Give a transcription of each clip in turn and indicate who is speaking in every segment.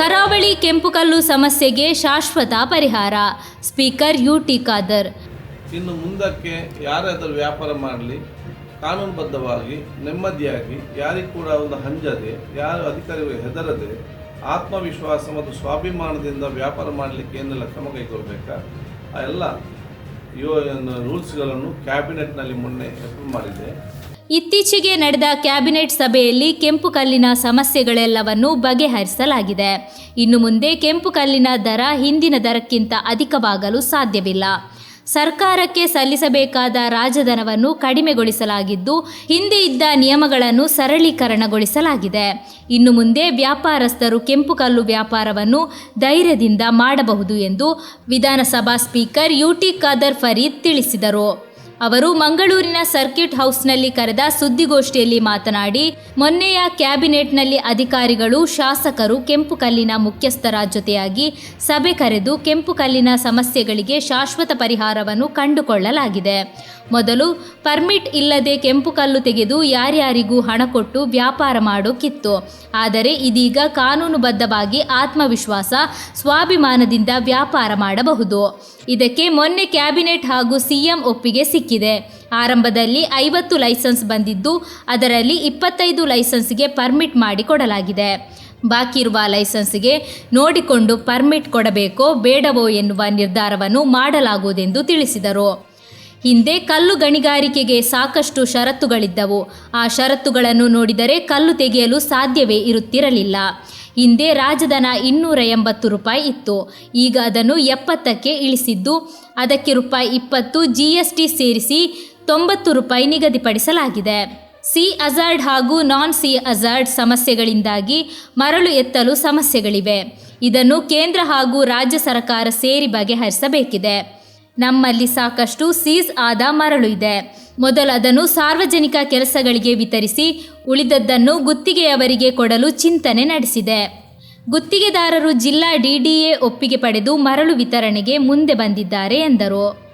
Speaker 1: ಗಾಳಿ ಕೆಂಪುಕಲ್ಲು ಸಮಸ್ಯೆಗೆ ಶಾಶ್ವತ ಪರಿಹಾರ. Speaker U T Khader.
Speaker 2: ಇನ್ನು ಮುಂದಕ್ಕೆ ಯಾರಾದರೂ ವ್ಯಾಪಾರ ಮಾಡಲಿ, ಕಾನೂನುಬದ್ಧವಾಗಿ, ನೆಮ್ಮದಿಯಾಗಿ, ಯಾರಿಗೂ ಕೂಡ ಒಂದು ಹಂಜದೆ, ಯಾರು ಅಧಿಕಾರಿಗಳು ಹೆದರದೆ, ಆತ್ಮವಿಶ್ವಾಸ ಮತ್ತು ಸ್ವಾಭಿಮಾನದಿಂದ ವ್ಯಾಪಾರ ಮಾಡಲಿಕ್ಕೆ ಏನೆಲ್ಲ ಕ್ರಮ ಕೈಗೊಳ್ಳಬೇಕಾ ಆ ಎಲ್ಲ ಯೋ ರೂಲ್ಸ್ಗಳನ್ನು ಕ್ಯಾಬಿನೆಟ್ನಲ್ಲಿ ಮೊನ್ನೆ ಅಪ್ರೂವ್ ಮಾಡಿದೆ.
Speaker 1: ಇತ್ತೀಚೆಗೆ ನಡೆದ ಕ್ಯಾಬಿನೆಟ್ ಸಭೆಯಲ್ಲಿ ಕೆಂಪು ಕಲ್ಲಿನ ಸಮಸ್ಯೆಗಳೆಲ್ಲವನ್ನು ಬಗೆಹರಿಸಲಾಗಿದೆ. ಇನ್ನು ಮುಂದೆ ಕೆಂಪು ಕಲ್ಲಿನ ದರ ಹಿಂದಿನ ದರಕ್ಕಿಂತ ಅಧಿಕವಾಗಲು ಸಾಧ್ಯವಿಲ್ಲ. ಸರ್ಕಾರಕ್ಕೆ ಸಲ್ಲಿಸಬೇಕಾದ ರಾಜಧನವನ್ನು ಕಡಿಮೆಗೊಳಿಸಲಾಗಿದ್ದು, ಹಿಂದೆ ಇದ್ದ ನಿಯಮಗಳನ್ನು ಸರಳೀಕರಣಗೊಳಿಸಲಾಗಿದೆ. ಇನ್ನು ಮುಂದೆ ವ್ಯಾಪಾರಸ್ಥರು ಕೆಂಪು ಕಲ್ಲು ವ್ಯಾಪಾರವನ್ನು ಧೈರ್ಯದಿಂದ ಮಾಡಬಹುದು ಎಂದು ವಿಧಾನಸಭಾ ಸ್ಪೀಕರ್ ಯುಟಿ ಖಾದರ್ ಫರೀದ್ ತಿಳಿಸಿದರು. ಅವರು ಮಂಗಳೂರಿನ ಸರ್ಕ್ಯೂಟ್ ಹೌಸ್ನಲ್ಲಿ ಕರೆದ ಸುದ್ದಿಗೋಷ್ಠಿಯಲ್ಲಿ ಮಾತನಾಡಿ, ಮೊನ್ನೆಯ ಕ್ಯಾಬಿನೆಟ್ನಲ್ಲಿ ಅಧಿಕಾರಿಗಳು, ಶಾಸಕರು ಕೆಂಪು ಕಲ್ಲಿನ ಮುಖ್ಯಸ್ಥರ ಜೊತೆಯಾಗಿ ಸಭೆ ಕರೆದು ಕೆಂಪು ಕಲ್ಲಿನ ಸಮಸ್ಯೆಗಳಿಗೆ ಶಾಶ್ವತ ಪರಿಹಾರವನ್ನು ಕಂಡುಕೊಳ್ಳಲಾಗಿದೆ. ಮೊದಲು, ಪರ್ಮಿಟ್ ಇಲ್ಲದೆ ಕೆಂಪು ಕಲ್ಲು ತೆಗೆದು ಯಾರ್ಯಾರಿಗೂ ಹಣ ಕೊಟ್ಟು ವ್ಯಾಪಾರ ಮಾಡೋಕ್ಕಿತ್ತು ಆದರೆ, ಇದೀಗ ಕಾನೂನುಬದ್ಧವಾಗಿ ಆತ್ಮವಿಶ್ವಾಸ, ಸ್ವಾಭಿಮಾನದಿಂದ ವ್ಯಾಪಾರ ಮಾಡಬಹುದು. ಇದಕ್ಕೆ ಮೊನ್ನೆ ಕ್ಯಾಬಿನೆಟ್ ಹಾಗೂ ಸಿಎಂ ಒಪ್ಪಿಗೆ ಸಿಕ್ಕಿದೆ. ಆರಂಭದಲ್ಲಿ ಐವತ್ತು ಲೈಸೆನ್ಸ್ ಬಂದಿದ್ದು, ಅದರಲ್ಲಿ ಇಪ್ಪತ್ತೈದು ಲೈಸೆನ್ಸ್ಗೆ ಪರ್ಮಿಟ್ ಮಾಡಿಕೊಡಲಾಗಿದೆ ಬಾಕಿ ಇರುವ ಲೈಸೆನ್ಸ್ಗೆ ನೋಡಿಕೊಂಡು ಪರ್ಮಿಟ್ ಕೊಡಬೇಕೋ ಬೇಡವೋ ಎನ್ನುವ ನಿರ್ಧಾರವನ್ನು ಮಾಡಲಾಗುವುದೆಂದು ತಿಳಿಸಿದರು. ಹಿಂದೆ ಕಲ್ಲು ಗಣಿಗಾರಿಕೆಗೆ ಸಾಕಷ್ಟು ಷರತ್ತುಗಳಿದ್ದವು. ಆ ಷರತ್ತುಗಳನ್ನು ನೋಡಿದರೆ ಕಲ್ಲು ತೆಗೆಯಲು ಸಾಧ್ಯವೇ ಇರುತ್ತಿರಲಿಲ್ಲ. ಹಿಂದೆ ರಾಜಧನ ಇನ್ನೂರ ಎಂಬತ್ತು ರೂಪಾಯಿ ಇತ್ತು. ಈಗ ಅದನ್ನು ಎಪ್ಪತ್ತಕ್ಕೆ ಇಳಿಸಿದ್ದು, ಅದಕ್ಕೆ ರೂಪಾಯಿ ಇಪ್ಪತ್ತು ಜಿ ಸೇರಿಸಿ ತೊಂಬತ್ತು ರೂಪಾಯಿ ನಿಗದಿಪಡಿಸಲಾಗಿದೆ. ಸಿ ಅಜಾರ್ಡ್ ಹಾಗೂ ನಾನ್ ಸಿ ಅಜಾರ್ಡ್ ಸಮಸ್ಯೆಗಳಿಂದಾಗಿ ಮರಳು ಎತ್ತಲು ಸಮಸ್ಯೆಗಳಿವೆ. ಇದನ್ನು ಕೇಂದ್ರ ಹಾಗೂ ರಾಜ್ಯ ಸರ್ಕಾರ ಸೇರಿ ಬಗೆಹರಿಸಬೇಕಿದೆ. ನಮ್ಮಲ್ಲಿ ಸಾಕಷ್ಟು ಸೀಸ್ ಆದ ಮರಳು ಇದೆ. ಮೊದಲು ಅದನ್ನು ಸಾರ್ವಜನಿಕ ಕೆಲಸಗಳಿಗೆ ವಿತರಿಸಿ, ಉಳಿದದ್ದನ್ನು ಗುತ್ತಿಗೆಯವರಿಗೆ ಕೊಡಲು ಚಿಂತನೆ ನಡೆಸಿದೆ. ಗುತ್ತಿಗೆದಾರರು ಜಿಲ್ಲಾ ಡಿಡಿಎ ಒಪ್ಪಿಗೆ ಪಡೆದು ಮರಳು ವಿತರಣೆಗೆ ಮುಂದೆ ಬಂದಿದ್ದಾರೆ ಎಂದರು.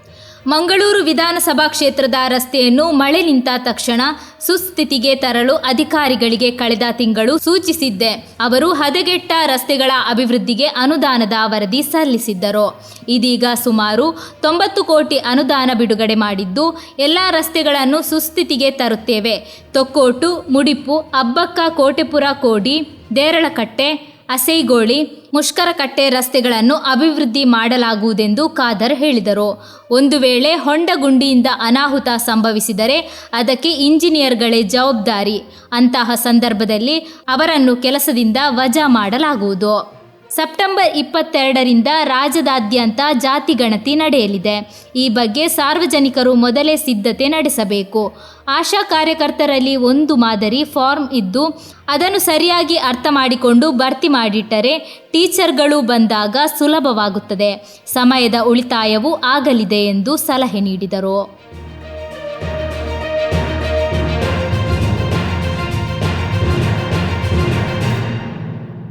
Speaker 1: ಮಂಗಳೂರು ವಿಧಾನಸಭಾ ಕ್ಷೇತ್ರದ ರಸ್ತೆಯನ್ನು ಮಳೆ ನಿಂತ ತಕ್ಷಣ ಸುಸ್ಥಿತಿಗೆ ತರಲು ಅಧಿಕಾರಿಗಳಿಗೆ ಕಳೆದ ತಿಂಗಳು ಸೂಚಿಸಿದ್ದೆ. ಅವರು ಹದಗೆಟ್ಟ ರಸ್ತೆಗಳ ಅಭಿವೃದ್ಧಿಗೆ ಅನುದಾನದ ವರದಿ ಸಲ್ಲಿಸಿದ್ದರು. ಇದೀಗ ಸುಮಾರು ತೊಂಬತ್ತು ಕೋಟಿ ಅನುದಾನ ಬಿಡುಗಡೆ ಮಾಡಿದ್ದು, ಎಲ್ಲ ರಸ್ತೆಗಳನ್ನು ಸುಸ್ಥಿತಿಗೆ ತರುತ್ತೇವೆ. ತೊಕ್ಕೋಟು, ಮುಡಿಪು, ಅಬ್ಬಕ್ಕ, ಕೋಟೆಪುರ, ಕೋಡಿ, ದೇರಳಕಟ್ಟೆ ಅಸೈಗೋಳಿ, ಮುಷ್ಕರಕಟ್ಟೆ ರಸ್ತೆಗಳನ್ನು ಅಭಿವೃದ್ಧಿ ಮಾಡಲಾಗುವುದೆಂದು ಖಾದರ್ ಹೇಳಿದರು. ಒಂದು ವೇಳೆ ಹೊಂಡಗುಂಡಿಯಿಂದ ಅನಾಹುತ ಸಂಭವಿಸಿದರೆ ಅದಕ್ಕೆ ಇಂಜಿನಿಯರ್ಗಳೇ ಜವಾಬ್ದಾರಿ. ಅಂತಹ ಸಂದರ್ಭದಲ್ಲಿ ಅವರನ್ನು ಕೆಲಸದಿಂದ ವಜಾ ಮಾಡಲಾಗುವುದು. ಸೆಪ್ಟೆಂಬರ್ ಇಪ್ಪತ್ತೆರಡರಿಂದ ರಾಜ್ಯದಾದ್ಯಂತ ಜಾತಿ ಗಣತಿ ನಡೆಯಲಿದೆ. ಈ ಬಗ್ಗೆ ಸಾರ್ವಜನಿಕರು ಮೊದಲೇ ಸಿದ್ಧತೆ ನಡೆಸಬೇಕು. ಆಶಾ ಕಾರ್ಯಕರ್ತರಲ್ಲಿ ಒಂದು ಮಾದರಿ ಫಾರ್ಮ್ ಇದ್ದು, ಅದನ್ನು ಸರಿಯಾಗಿ ಅರ್ಥ ಮಾಡಿಕೊಂಡು ಭರ್ತಿ ಮಾಡಿಟ್ಟರೆ ಟೀಚರ್ಗಳು ಬಂದಾಗ ಸುಲಭವಾಗುತ್ತದೆ. ಸಮಯದ ಉಳಿತಾಯವೂ ಆಗಲಿದೆ ಎಂದು ಸಲಹೆ ನೀಡಿದರು.